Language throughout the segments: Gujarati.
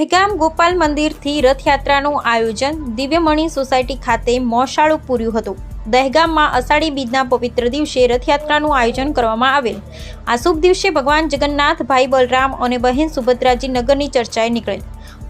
દહેગામ ગોપાલ મંદિરથી રથયાત્રાનું આયોજન દિવ્યમણી સોસાયટી ખાતે મોશાળું પૂર્યું હતું. દહેગામમાં અષાઢી બીજના પવિત્ર દિવસે રથયાત્રાનું આયોજન કરવામાં આવેલ. આ શુભ દિવસે ભગવાન જગન્નાથ ભાઈ બલરામ અને બહેન સુભદ્રાજી નગરની ચર્ચાએ નીકળેલ.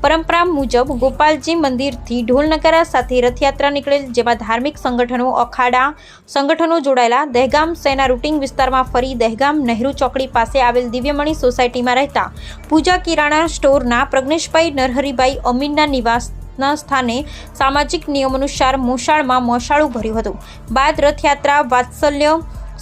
પરંપરા મુજબ ગોપાલજી મંદિરથી ઢોલ નગારા સાથે રથયાત્રા નીકળેલ જેમાં ધાર્મિક સંગઠનો અખાડા સંગઠનો જોડાયેલા દહેગામ સેના રૂટિંગ વિસ્તારમાં ફરી દહેગામ નહેરુ ચોકડી પાસે આવેલ દિવ્યમણી સોસાયટીમાં રહેતા પૂજા કિરાણા સ્ટોરના પ્રજ્ઞેશભાઈ નરહરીભાઈ અમીનના નિવાસના સ્થાને સામાજિક નિયમ અનુસાર મોશાળમાં મોશાળું ભર્યું હતું. બાદ રથયાત્રા વાત્સલ્ય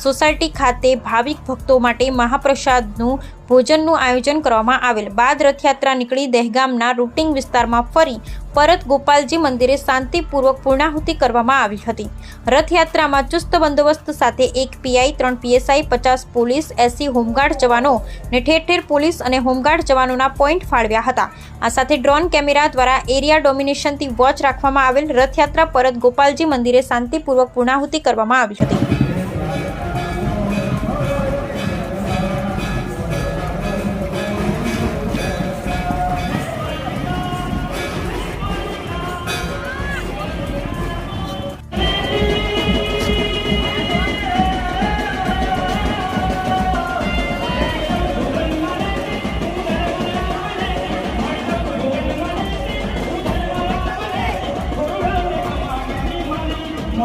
સોસાયટી ખાતે ભાવિક ભક્તો માટે મહાપ્રસાદનું ભોજનનું આયોજન કરવામાં આવેલ. બાદ રથયાત્રા નીકળી દહેગામના રૂટિંગ વિસ્તારમાં ફરી પરત ગોપાલજી મંદિરે શાંતિપૂર્વક પૂર્ણાહુતિ કરવામાં આવી હતી. રથયાત્રામાં ચુસ્ત બંદોબસ્ત સાથે એક પીઆઈ, ત્રણ પીએસઆઈ, પચાસ પોલીસ, એસી હોમગાર્ડ જવાનો ને ઠેર ઠેર પોલીસ અને હોમગાર્ડ જવાનોના પોઈન્ટ ફાળવ્યા હતા. આ સાથે ડ્રોન કેમેરા દ્વારા એરિયા ડોમિનેશનથી વોચ રાખવામાં આવેલ. રથયાત્રા પરત ગોપાલજી મંદિરે શાંતિપૂર્વક પૂર્ણાહુતિ કરવામાં આવી હતી.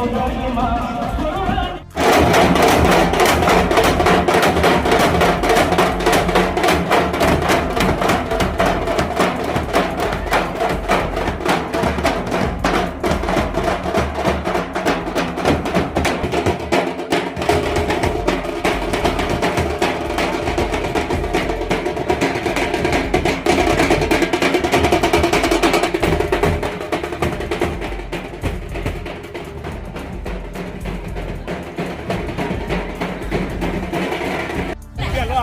daima